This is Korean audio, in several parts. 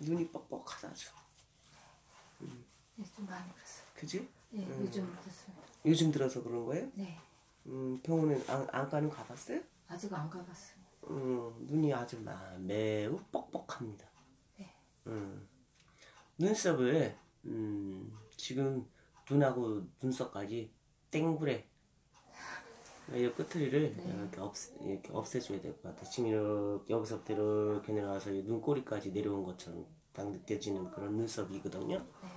눈이 뻑뻑하다 아주. 네, 좀 많이 그랬어요. 그지? 네, 음. 요즘 그렇습니다. 요즘 들어서 그런 거예요? 네, 음, 병원에 안, 안과는 가봤어요? 아직 안 가봤습니다. 음, 눈이 아주 마, 매우 뻑뻑합니다. 네. 음, 눈썹을 음, 지금 눈하고 눈썹까지 땡불에 이 끝트리를 네. 이렇게, 없, 이렇게 없애줘야 될 것 같아. 지금 이렇게 여기서부터 이렇게 내려와서 이 눈꼬리까지 내려온 것처럼 딱 느껴지는 그런 눈썹이거든요. 네.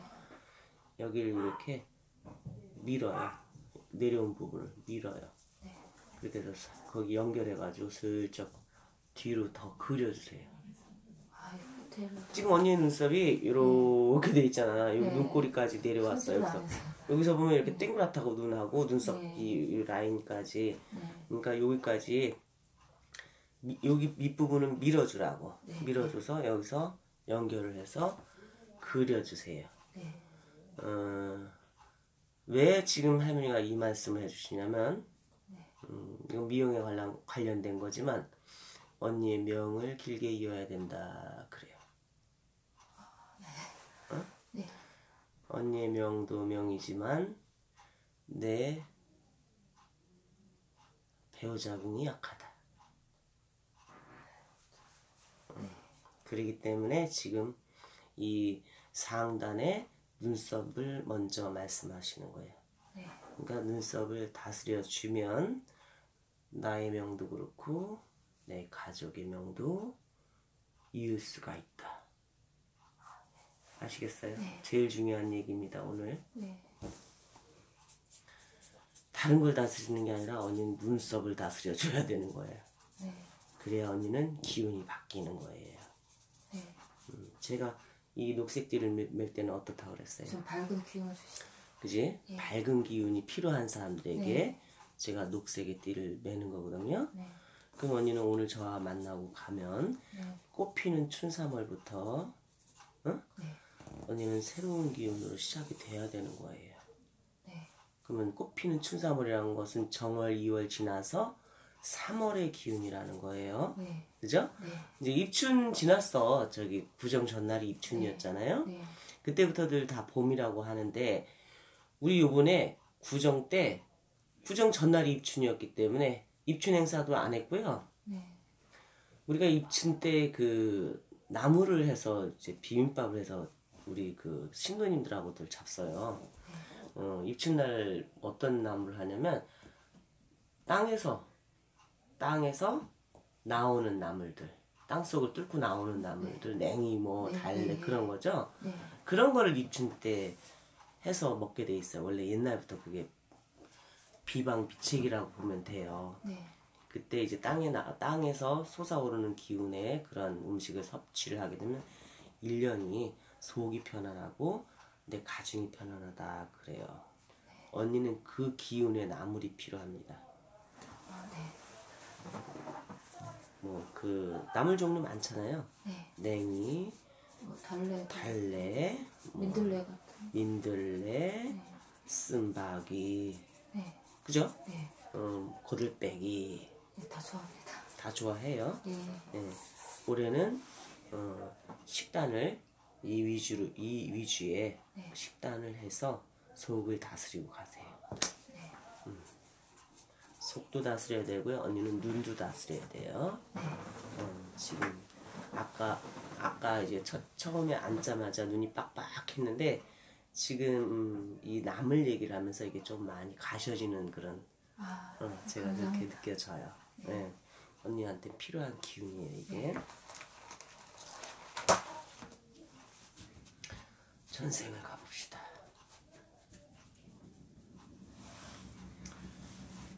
여기를 이렇게 밀어요. 내려온 부분을 밀어요. 네. 그렇게 해서 사- 거기 연결해가지고 슬쩍 뒤로 더 그려주세요. 아, 이 지금 언니의 눈썹이 이렇게 돼 있잖아. 여기 네. 눈꼬리까지 내려왔어요. 여기서 보면 이렇게 땡그랗다고 눈하고 눈썹 네. 이, 이 라인까지 네, 그러니까 여기까지 미- 여기 밑부분은 밀어주라고 네. 밀어줘서 여기서 연결을 해서 그려주세요. 네, 어, 왜 지금 할머니가 이 말씀을 해주시냐면 음, 이건 미용에 관련, 관련된 거지만 언니의 명을 길게 이어야 된다 그래요. 네, 언니의 명도 명이지만 내 배우자분이 약하다. 음, 그러기 때문에 지금 이 상단에 눈썹을 먼저 말씀하시는 거예요. 네, 그러니까 눈썹을 다스려 주면 나의 명도 그렇고 내 가족의 명도 이을 수가 있다. 아시겠어요? 네. 제일 중요한 얘기입니다 오늘. 네, 다른 걸 다스리는 게 아니라 언니는 눈썹을 다스려 줘야 되는 거예요. 네, 그래야 언니는 기운이 바뀌는 거예요. 네. 음, 제가 이 녹색 띠를 맬- 맬 때는 어떻다고 그랬어요? 좀 밝은 기운을 주시. 그지? 예. 밝은 기운이 필요한 사람들에게 네. 제가 녹색의 띠를 매는 거거든요. 네, 그럼 언니는 오늘 저와 만나고 가면 네, 꽃피는 춘삼월부터 응? 네, 언니는 새로운 기운으로 시작이 돼야 되는 거예요. 네, 그러면 꽃피는 춘삼월이라는 것은 정월, 2월 지나서 3월의 기운이라는 거예요. 네, 그죠? 네, 이제 입춘 지났어. 저기 구정 전날이 입춘이었잖아요. 네, 그때부터들 다 봄이라고 하는데 우리 요번에 구정 때 구정 전날이 입춘이었기 때문에 입춘 행사도 안 했고요. 네, 우리가 입춘 때 그 나무를 해서 이제 비빔밥을 해서 우리 그 신도님들하고들 잡어요. 어, 입춘날 어떤 나무를 하냐면 땅에서 땅에서 나오는 나물들, 땅 속을 뚫고 나오는 나물들, 냉이 뭐 네, 달래 네. 그런 거죠. 네, 그런 거를 입춘 때 해서 먹게 돼 있어요. 원래 옛날부터 그게 비방 비책이라고 보면 돼요. 네, 그때 이제 땅에 나, 땅에서 솟아오르는 기운에 그런 음식을 섭취를 하게 되면 1년이 속이 편안하고 내 가중이 편안하다 그래요. 언니는 그 기운의 나물이 필요합니다. 아, 네, 뭐그 나물 종류 많잖아요. 네. 냉이, 뭐 달래, 달래, 민들레 같은. 민들레, 쓴바기, 네, 그죠? 네, 음, 고들빼기 네, 다 좋아합니다. 다 좋아해요. 네, 예. 올해는 어, 식단을 이 위주로 이 위주의 네. 식단을 해서 속을 다스리고 가세요. 음. 속도 다스려야 되고요. 언니는 눈도 다스려야 돼요. 음, 지금 아까 아까 이제 첫, 처음에 앉자마자 눈이 빡빡했는데 지금 음, 이 남을 얘기를 하면서 이게 좀 많이 가셔지는 그런 아, 어, 제가 그렇게 느껴져요. 네. 언니한테 필요한 기운이에요, 이게. 전생을 가봅시다.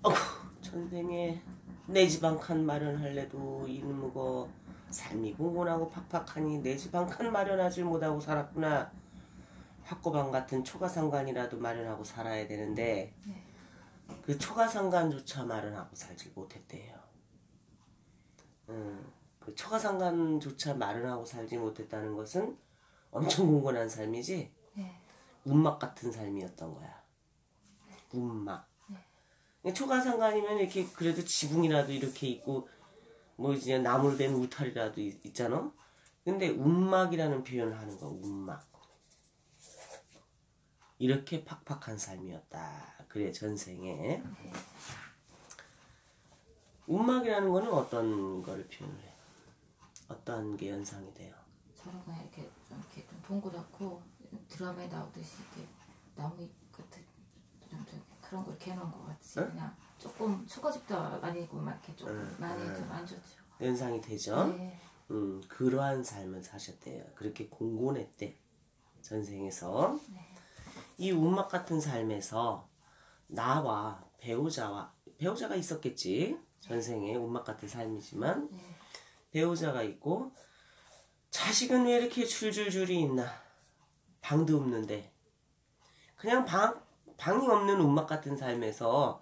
어후, 전생에 내집한칸 마련할래도 이무거 삶이 공곤하고 팍팍하니 내집한칸 마련하지 못하고 살았구나. 학고방 같은 초가상관이라도 마련하고 살아야 되는데 그 초가상관조차 마련하고 살지 못했대요. 음, 그 초가상관조차 마련하고 살지 못했다는 것은 엄청 공곤한 삶이지 네, 운막 같은 삶이었던 거야. 운막. 초가상관이면 이렇게 그래도 지붕이라도 이렇게 있고 뭐 이제 나무로 된 울타리라도 있, 있잖아. 근데 운막이라는 표현을 하는 거 운막. 이렇게 팍팍한 삶이었다. 그래 전생에. 운막이라는 거는 어떤 거를 표현을 해? 어떤 게 연상이 돼요? 그냥 이렇게 좀 이렇게 좀 동그랗고 드라마에 나오듯이 이렇게 나무 끝에 좀, 좀 그런 걸 이렇게 해놓은 것 같이 그냥 조금 초가집도 아니고 막 이렇게 조금 응, 많이 응. 좀안 좋죠. 연상이 되죠? 네. 음, 그러한 삶을 사셨대요. 그렇게 공곤했대. 전생에서. 이 운막 같은 삶에서 나와 배우자와 배우자가 있었겠지. 전생에 운막 같은 삶이지만 네. 배우자가 있고 자식은 왜 이렇게 줄줄줄이 있나? 방도 없는데 그냥 방 방이 없는 운막 같은 삶에서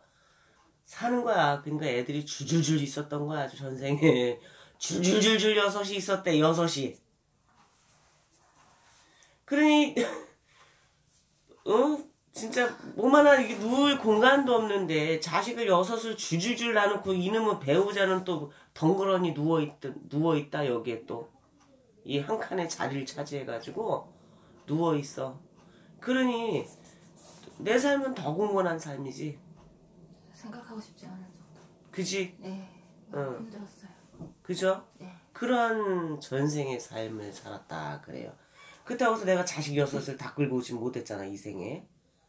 사는 거야. 그러니까 애들이 줄줄줄 있었던 거야. 전생에 줄줄줄줄 여섯이 있었대. 여섯이. 그러니 어 진짜 몸 하나 이게 누울 공간도 없는데 자식을 여섯을 줄줄줄 놔놓고 이놈의 배우자는 또 덩그러니 누워 있다 누워 있다 여기에 또 이 한 칸의 자리를 차지해가지고 누워 있어. 그러니 내 삶은 더 공건한 삶이지. 생각하고 싶지 않은 정도. 그지? 네. 응. 힘들었어요. 그죠? 네. 그러한 전생의 삶을 살았다 그래요. 그렇다고 해서 내가 자식 여섯을 다 끌고 오진 못했잖아 이 생에.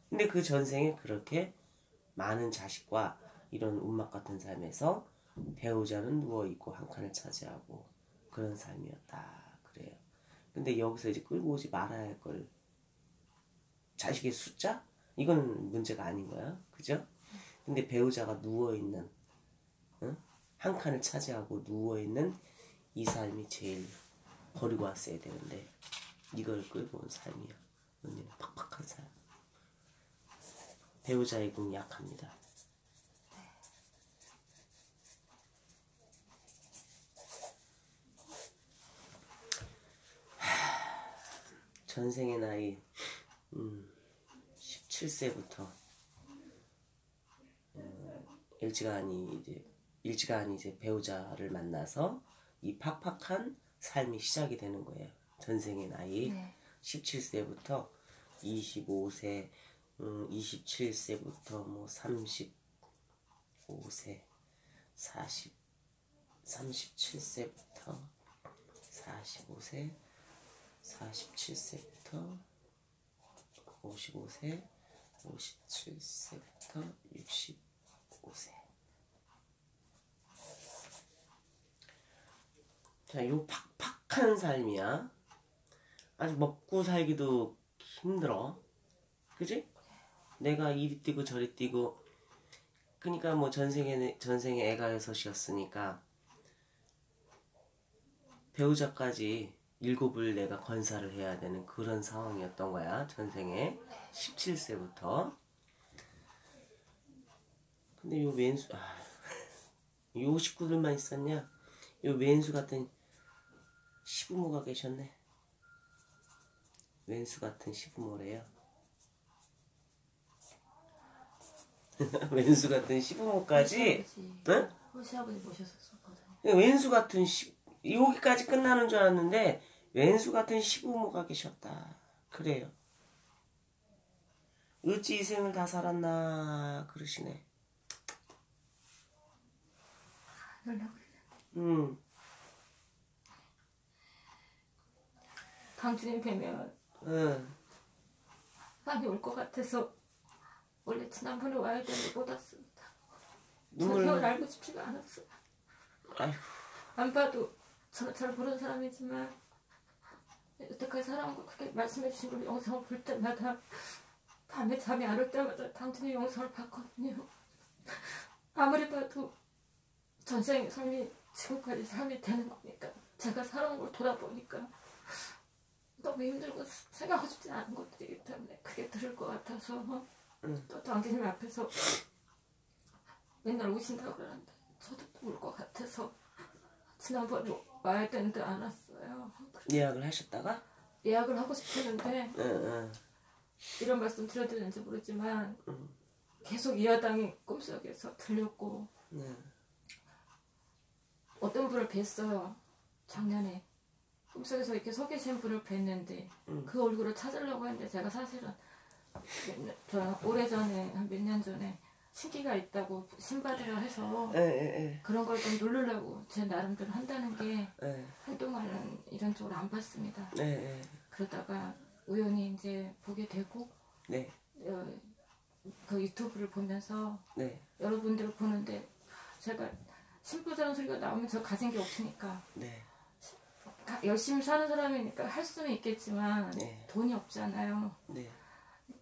근데 그 전생에 그렇게 많은 자식과 이런 운막 같은 삶에서 배우자는 누워 있고 한 칸을 차지하고 그런 삶이었다. 근데 여기서 이제 끌고 오지 말아야 할 걸 자식의 숫자 이건 문제가 아닌 거야, 그죠? 근데 배우자가 누워 있는 한 칸을 차지하고 누워있는 이 삶이 제일 버리고 왔어야 되는데 이걸 끌고 온 삶이야. 언니는 팍팍한 삶. 배우자의 궁 약합니다. 전생의 나이 음, 17세부터 일찌감이 이제 일찌감이 이제 배우자를 만나서 이 팍팍한 삶이 시작이 되는 거예요. 전생의 나이 네. 17세부터 25세, 음, 27세부터 뭐 35세, 40, 37세부터 45세, 47세부터 55세, 57세부터 65세. 자, 요 팍팍한 삶이야. 아주 먹고 살기도 힘들어. 그지? 내가 이리 뛰고 저리 뛰고. 그니까 뭐 전생에, 전생에 애가 여섯이었으니까 배우자까지 일곱을 내가 건사를 해야 되는 그런 상황이었던 거야. 전생에. 17세부터. 근데 요 왼수, 아, 요 식구들만 있었냐? 요 왼수 같은 시부모가 계셨네. 왼수 같은 시부모래요. 왼수 같은 시부모까지, 응? 호시아버지 모셨었거든요. 왼수 같은 시, 여기까지 끝나는 줄 알았는데, 왼수 같은 시부모가 계셨다. 그래요. 어찌 이 생을 다 살았나, 그러시네. 연락을 음, 당신이 뵈면 응, 많이 올 것 같아서 원래 지난번에 와야 되는데 못 왔습니다. 눈물, 전혀 알고 싶지가 않았어요. 아이고, 안 봐도 저는 잘 모르는 사람이지만 여태까지 거 그렇게 말씀해 주신 걸 영상을 볼 때마다 밤에 잠이 안 올 때마다 당신의 영상을 봤거든요. 아무리 봐도 전생의 삶이 지금까지 삶이 되는 거니까 제가 살아온 걸 돌아보니까 너무 힘들고 생각하고 싶지 않은 것들이기 때문에 그게 들을 것 같아서 또 당신님 앞에서 맨날 오신다고 그러는데 저도 울 것 같아서 지난번에 와야 되는데 안 왔어요. 예약을 하셨다가? 예약을 하고 싶었는데 응, 응. 이런 말씀 드려야 되는지 모르지만 계속 이 야당이 꿈속에서 들렸고 네. 어떤 분을 뵀어요. 작년에 꿈속에서 이렇게 서 계신 분을 뵀는데 음. 그 얼굴을 찾으려고 했는데 제가 사실은 저 오래전에 한 몇 년 전에 신기가 있다고 신받으려 해서 예, 예, 그런 걸 좀 누르려고 제 나름대로 한다는 게 예. 예. 한동안은 이런 쪽으로 안 봤습니다. 네, 그러다가 우연히 이제 보게 되고 네, 어, 그 유튜브를 보면서 네, 여러분들을 보는데 제가 신부라는 소리가 나오면 저 가진 게 없으니까 네, 가- 열심히 사는 사람이니까 할 수는 있겠지만 네. 돈이 없잖아요. 네,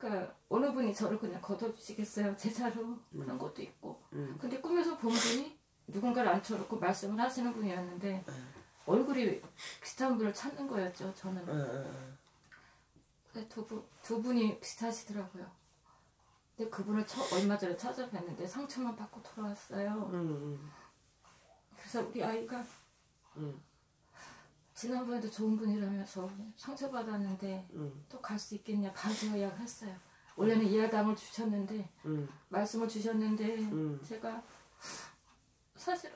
그러니까 어느 분이 저를 그냥 걷어주시겠어요. 제자로 그런 것도 있고. 음. 근데 꿈에서 본 분이 누군가를 앉혀놓고 말씀을 하시는 분이었는데 네. 얼굴이 비슷한 분을 찾는 거였죠. 저는 어, 어, 어. 근데 두, 분, 두 분이 비슷하시더라고요. 근데 그분을 처, 얼마 전에 찾아뵀는데 상처만 받고 돌아왔어요. 음, 음, 그래서 우리 아이가 음, 지난번에도 좋은 분이라면서 상처받았는데 음, 또갈 수 있겠냐 바로 예약을 했어요. 원래는 예약당을 주셨는데 음, 말씀을 주셨는데 음. 제가 사실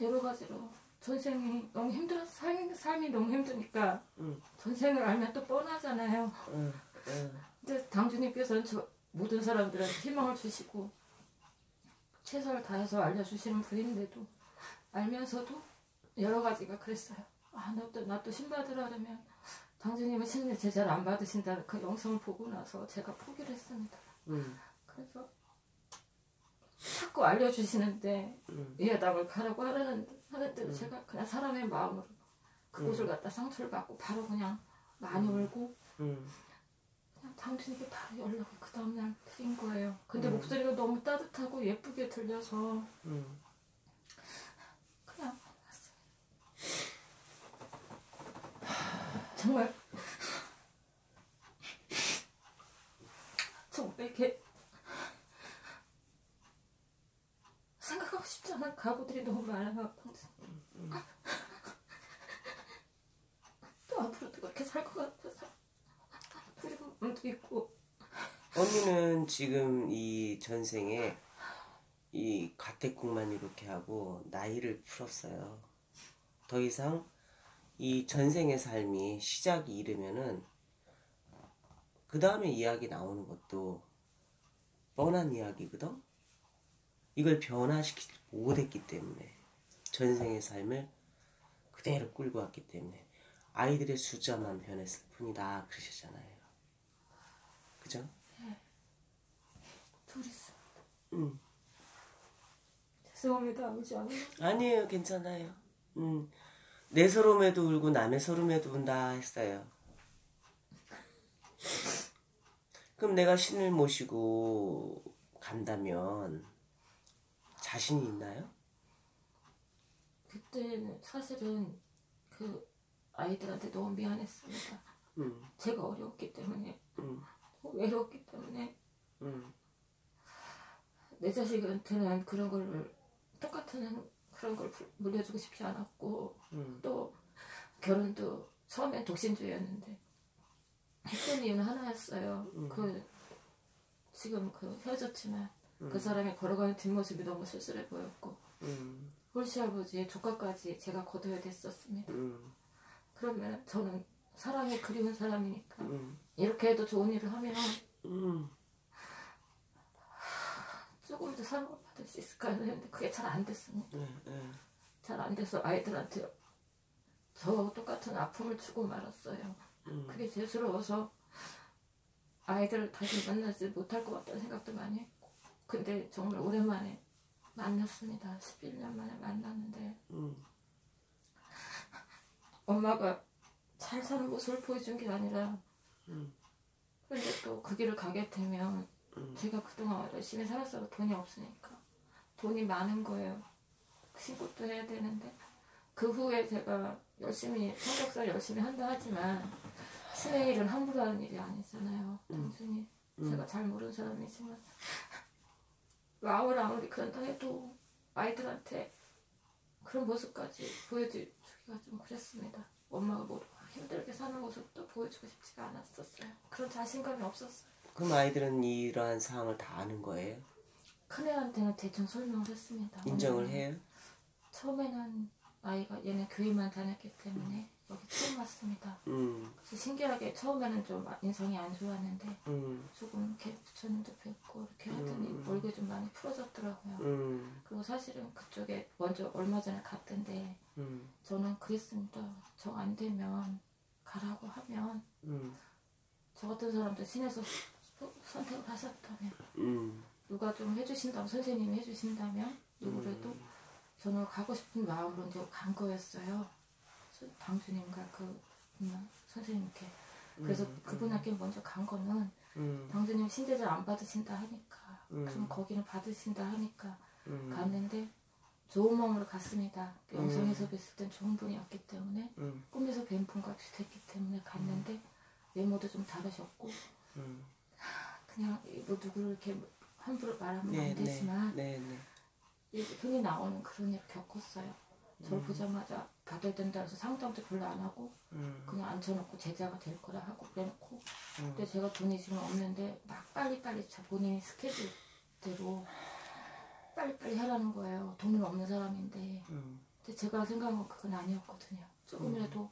여러 가지로 전생이 너무 힘들어 삶, 삶이 너무 힘드니까 음. 전생을 알면 또 뻔하잖아요. 어, 어. 근데 당주님께서는 저 모든 사람들한테 희망을 주시고 최선을 다해서 알려주시는 분인데도 알면서도 여러 가지가 그랬어요. 아, 나또 나 또 신받으려면 당주님은 신의 제자를 안 받으신다는 그 영상을 보고 나서 제가 포기를 했습니다. 음, 그래서 자꾸 알려주시는데 음. 예당을 가라고 하라는 하는데 제가 그냥 사람의 마음으로 그곳을 갖다 상처를 받고 바로 그냥 많이 울고 음, 그냥 당신에게 바로 연락을 그 다음날 드린 거예요. 근데 목소리가 너무 따뜻하고 예쁘게 들려서 음. 그냥 왔어요. 정말 정말 이렇게 생각하고 싶지 않은 각오들이 너무 많아요. 당신. 또 앞으로도 그렇게 살 것 같아서 두려움도 있고 언니는 지금 이 전생에 이 가택국만 이렇게 하고 나이를 풀었어요. 더 이상 이 전생의 삶이 시작이 이르면은 그 다음에 이야기 나오는 것도 뻔한 이야기거든. 이걸 변화시키지 못했기 때문에 전생의 삶을 그대로 끌고 왔기 때문에 아이들의 숫자만 변했을 뿐이다 그러셨잖아요. 그죠? 둘 있어. 음. 죄송합니다, 아버지. 아니에요, 괜찮아요. 음, 내 서름에도 울고 남의 서름에도 운다 했어요. 그럼 내가 신을 모시고 간다면 자신이 있나요? 그때는 사실은 그 아이들한테 너무 미안했습니다. 음, 제가 어려웠기 때문에 음, 외로웠기 때문에 음, 내 자식한테는 그런 걸 똑같은 그런 걸 불- 물려주고 싶지 않았고 음, 또 결혼도 처음엔 독신주의였는데 했던 이유는 하나였어요. 그 지금 그 헤어졌지만 그 사람이 걸어가는 뒷모습이 너무 쓸쓸해 보였고 음, 홀씨 아버지의 조카까지 제가 거둬야 됐었습니다. 음, 그러면 저는 사랑이 그리운 사람이니까 음, 이렇게 해도 좋은 일을 하면 음, 조금 더 사랑을 수 있을까 했는데 그게 잘 안 됐습니다. 네, 네. 잘안 돼서 아이들한테 저 똑같은 아픔을 주고 말았어요. 그게 죄스러워서 아이들을 다시 만나지 못할 것 같다는 생각도 많이 했고 근데 정말 오랜만에 만났습니다. 11년 만에 만났는데 음, 엄마가 잘 사는 모습을 보여준 게 아니라 음. 근데 또 그 길을 가게 되면 음. 제가 그동안 열심히 살았어도 돈이 없으니까 돈이 많은 거예요. 신고도 해야 되는데 그 후에 제가 열심히 성격상 열심히 한다 하지만 신의 일은 함부로 하는 일이 아니잖아요. 단순히 제가 잘 모르는 사람이지만 마음을 아무리 그런다 해도 아이들한테 그런 모습까지 보여주기가 좀 그랬습니다. 엄마가 뭐 힘들게 사는 모습 도 보여주고 싶지가 않았었어요. 그런 자신감이 없었어요. 그럼 아이들은 이러한 상황을 다 아는 거예요? 큰애한테는 대충 설명을 했습니다. 인정을 해요? 처음에는 아이가 얘는 교회만 다녔기 때문에 여기 처음 왔습니다. 음, 그래서 신기하게 처음에는 좀 인성이 안 좋았는데 음, 조금 이렇게 부처님도 뵙고 이렇게 하더니 음. 얼굴이 좀 많이 풀어졌더라고요. 음, 그리고 사실은 그쪽에 먼저 얼마 전에 갔던데 음, 저는 그랬습니다. 저안 되면 가라고 하면 음, 저 같은 사람도 신에서 소- 선택을 하셨다면 음, 누가 좀 해주신다면 선생님이 해주신다면 누구라도 저는 가고 싶은 마음으로 이제 간 거였어요. 서- 당주님과 그 음, 선생님께 그래서 그분에게 먼저 간 거는 음, 당주님 신대절 안 받으신다 하니까 음. 그럼 거기는 받으신다 하니까 음, 갔는데 좋은 마음으로 갔습니다. 영성에서 뵀을 땐 좋은 분이었기 때문에 음, 꿈에서 뵌 분과 비슷했기 때문에 갔는데 외모도 좀 다르셨고 음. 그냥 뭐 누구를 이렇게 함부로 말하면 네, 안 네, 되지만 네, 네. 이 흔히 나오는 그런 일을 겪었어요. 저를 보자마자 받아야 된다 해서 상담도 별로 안 하고 음, 그냥 앉혀놓고 제자가 될 거라 하고 그래놓고 음. 근데 제가 돈이 지금 없는데 막 빨리빨리 자 본인이 스케줄대로 빨리빨리 하라는 거예요. 돈은 없는 사람인데 음, 근데 제가 생각한 건 그건 아니었거든요. 조금이라도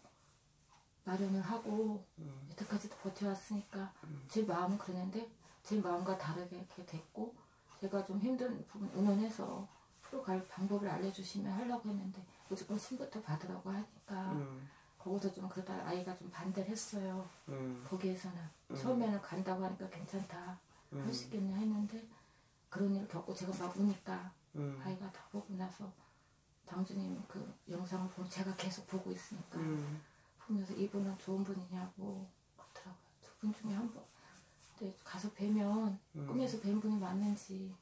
마련을 하고 음. 여태까지도 버텨왔으니까 제 마음은 그랬는데 제 마음과 다르게 이렇게 됐고 제가 좀 힘든 부분 의논해서 풀어갈 방법을 알려주시면 하려고 했는데 무조건 신부터 받으라고 하니까 음, 거기서 좀 그러다 아이가 좀 반대를 했어요. 음, 거기에서는. 처음에는 간다고 하니까 괜찮다 할 수 있겠냐 했는데 그런 일을 겪고 제가 막 우니까 음, 아이가 다 보고 나서 당주님 그 영상을 보면 제가 계속 보고 있으니까 음, 보면서 이분은 좋은 분이냐고 그러더라고요. 두 분 중에 한 분. 근데 가서 뵈면 꿈에서 뵌 분이 맞는지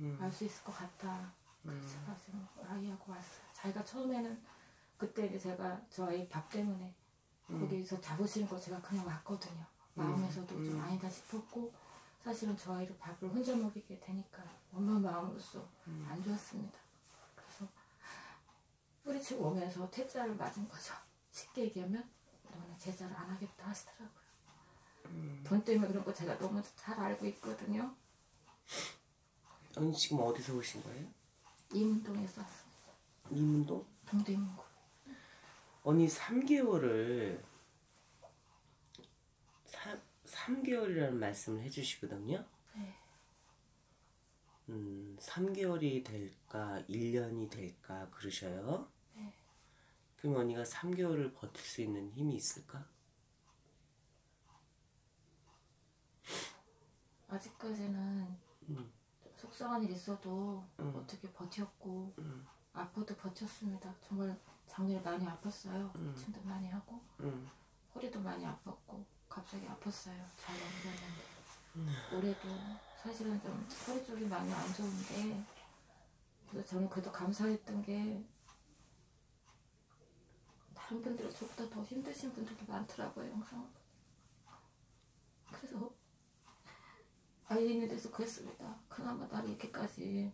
음. 알수 있을 것 같다. 그래서 지금 아이하고 왔어요. 자기가 처음에는 그때 제가 저 아이 밥 때문에 거기서 잡으시는 거 제가 그냥 왔거든요. 마음에서도 좀 아니다 싶었고 사실은 저 아이를 밥을 혼자 먹이게 되니까 엄마 마음으로서 안 좋았습니다. 그래서 뿌리치고 오면서 퇴짜를 맞은 거죠. 쉽게 얘기하면 너는 제자를 안 하겠다 하시더라고요. 돈 때문에 그런 거 제가 너무 잘 알고 있거든요. 언니 지금 어디서 오신 거예요? 이문동에서 왔습니다. 이문동? 동대문구. 언니 3개월을 3, 3개월이라는 말씀을 해주시거든요. 네. 음, 3개월이 될까, 1년이 될까, 그러셔요. 네. 그럼 언니가 3개월을 버틸 수 있는 힘이 있을까? 아직까지는 음. 속상한 일 있어도 음. 어떻게 버텼고 음, 아파도 버텼습니다. 정말 작년에 많이 아팠어요. 음. 침도 많이 하고 음, 허리도 많이 아팠고 갑자기 아팠어요. 잘 넘겼는데 음. 올해도 사실은 좀 허리 쪽이 많이 안 좋은데 그래서 저는 그래도 감사했던 게 다른 분들은 저보다 더 힘드신 분들도 많더라고요 영상을 그래서 아이인에 대해서 그랬습니다. 그나마 나를 이렇게까지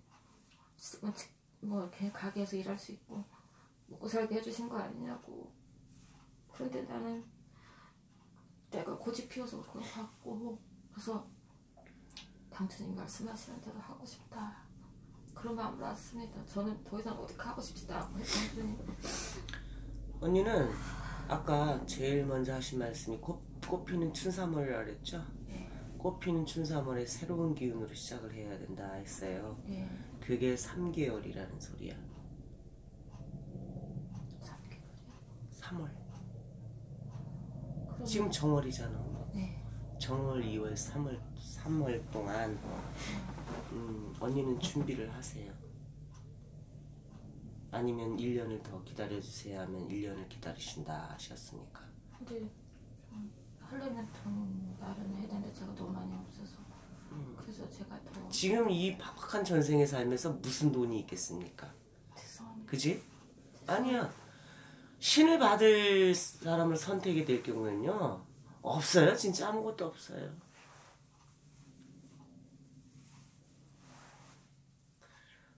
뭐, 지- 뭐 이렇게 가게에서 일할 수 있고 먹고 살게 해주신 거 아니냐고 그런데 나는 내가 고집 피워서 그런 거 같고 그래서 당주님 말씀하시는 대로 하고 싶다 그런 마음으로 왔습니다 저는 더 이상 어디 가고 싶지도 않고 당주님 언니는 아까 제일 먼저 하신 말씀이 꽃, 꽃피는 춘삼월이라 그랬죠? 꽃피는 춘삼월에 새로운 기운으로 시작을 해야 된다 했어요. 예 그게 3개월이라는 소리야. 3개월이요 3월. 그럼 지금 정월이잖아. 네 정월, 2월, 3월, 3월 동안 음, 언니는 준비를 하세요. 아니면 1년을 더 기다려주세요 하면 1년을 기다리신다 하셨으니까. 좀 하려면 돈 마련해야 되는데 제가 너무 많이 없어서 그래서 제가 더 지금 이 팍팍한 전생에 살면서 무슨 돈이 있겠습니까? 죄송합니다 그지? 아니야. 신을 받을 사람을 선택이 될 경우는요, 없어요. 진짜 아무것도 없어요.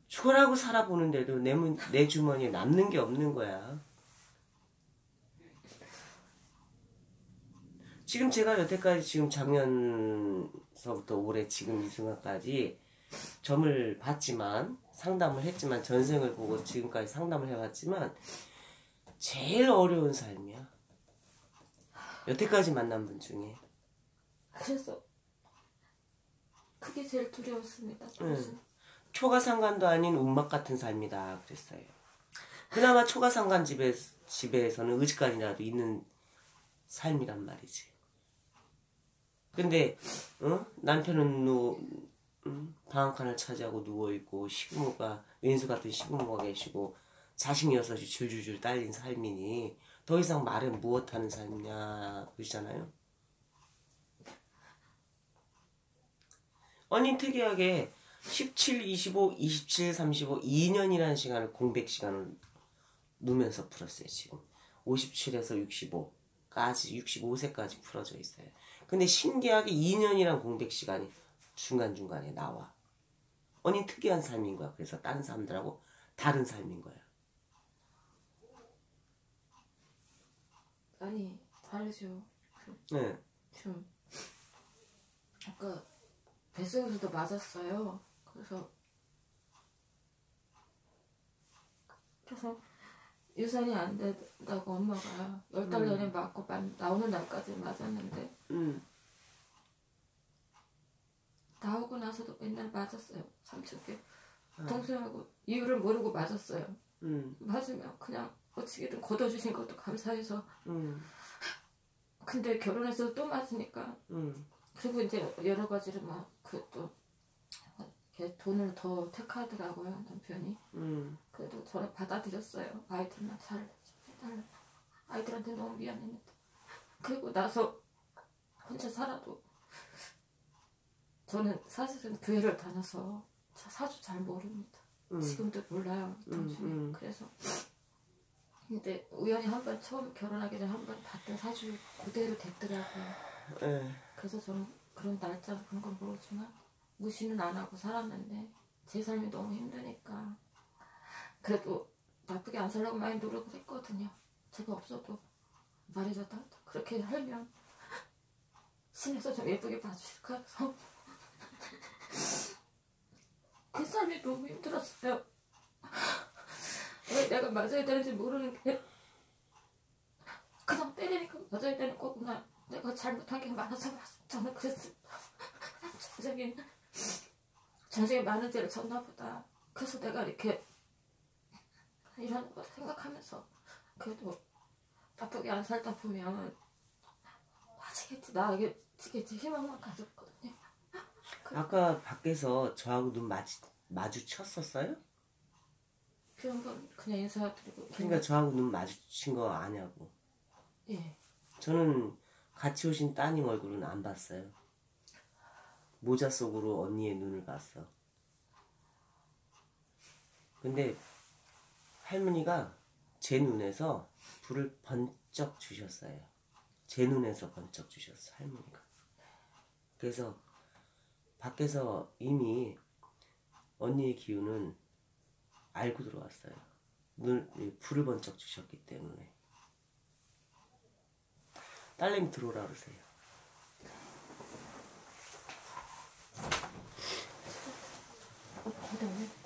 죽어라고 살아보는데도 내, 문, 내 주머니에 남는 게 없는 거야. 지금 제가 여태까지 지금 작년서부터 올해 지금 이 순간까지 점을 봤지만 상담을 했지만 전생을 보고 지금까지 상담을 해왔지만 제일 어려운 삶이야. 여태까지 만난 분 중에 그래서 그게 제일 두려웠습니다. 그래서 초가상관도 아닌 운막 같은 삶이다 그랬어요. 그나마 초가상관 집에 집에서는 의지간이라도 있는 삶이란 말이지. 근데 어? 남편은 누 음? 방 칸을 차지하고 누워 있고 시부모가 왼수 같은 시부모가 계시고 자식 여섯이 줄줄줄 딸린 삶이니 더 이상 말은 무엇하는 삶이냐 그러잖아요. 아니 특이하게 17, 25, 27, 35, 2년이라는 시간을 공백 시간을 누면서 풀었어요 지금 57에서 65까지 65세까지 풀어져 있어요 근데 신기하게 2년이란 공백 시간이 중간중간에 나와 아니 특이한 삶인 거야 그래서 다른 사람들하고 다른 삶인 거야 아니 다르죠. 네. 좀 아까 뱃속에서도 맞았어요. 그래서 그래서 유산이 안 된다고 엄마가 열 달 내내 맞고 마- 나오는 날까지 맞았는데 음, 나오고 나서도 맨날 맞았어요. 삼촌께. 동생하고 이유를 모르고 맞았어요. 음, 맞으면 그냥 어떻게든 걷어주신 것도 감사해서. 음, 근데 결혼해서 또 맞으니까 음, 그리고 이제 여러 가지를 막 그 또 돈을 더 택하더라고요 남편이. 음, 그래도 저를 받아들였어요. 아이들만 잘 해달라 아이들한테 너무 미안했는데. 그리고 나서 혼자 살아도 저는 사실은 교회를 다녀서 사- 사주 잘 모릅니다. 음. 지금도 몰라요 당신이 음. 그래서 근데 우연히 한 번 처음 결혼하기 전에 한 번 봤던 사주 그대로 됐더라고요. 에, 그래서 저는 그런 날짜 그런 건 모르지만 무시는 안 하고 살았는데 제 삶이 너무 힘드니까 그래도 나쁘게 안 살려고 많이 노력을 했거든요. 제가 없어도 말이라도 그렇게 살면 신에서 좀 예쁘게 봐주실까 해서 그 삶이 너무 힘들었어요. 왜 내가 맞아야 되는지 모르는 게 그냥 때리니까 맞아야 되는 거구나. 내가 잘못한 게 많아서 맞- 저는 그랬습니다. 전생에 전생에 많은 죄를 졌나 보다. 그래서 내가 이렇게 이런 거 생각하면서 그래도 나쁘게 안 살다 보면 아직겠지 나아지겠지 희망만 가졌거든요. 아까 밖에서 저하고 눈 마주, 마주쳤었어요? 그런 건 그냥 인사드리고 그러니까 저하고 눈 마주친 거 아냐고 예 저는 같이 오신 따님 얼굴은 안 봤어요. 모자 속으로 언니의 눈을 봤어. 근데 할머니가 제 눈에서 불을 번쩍 주셨어요. 제 눈에서 번쩍 주셨어, 할머니가. 그래서 밖에서 이미 언니의 기운은 알고 들어왔어요. 눈, 이 불을 번쩍 주셨기 때문에. 딸내미 들어오라 그러세요. 어, 거기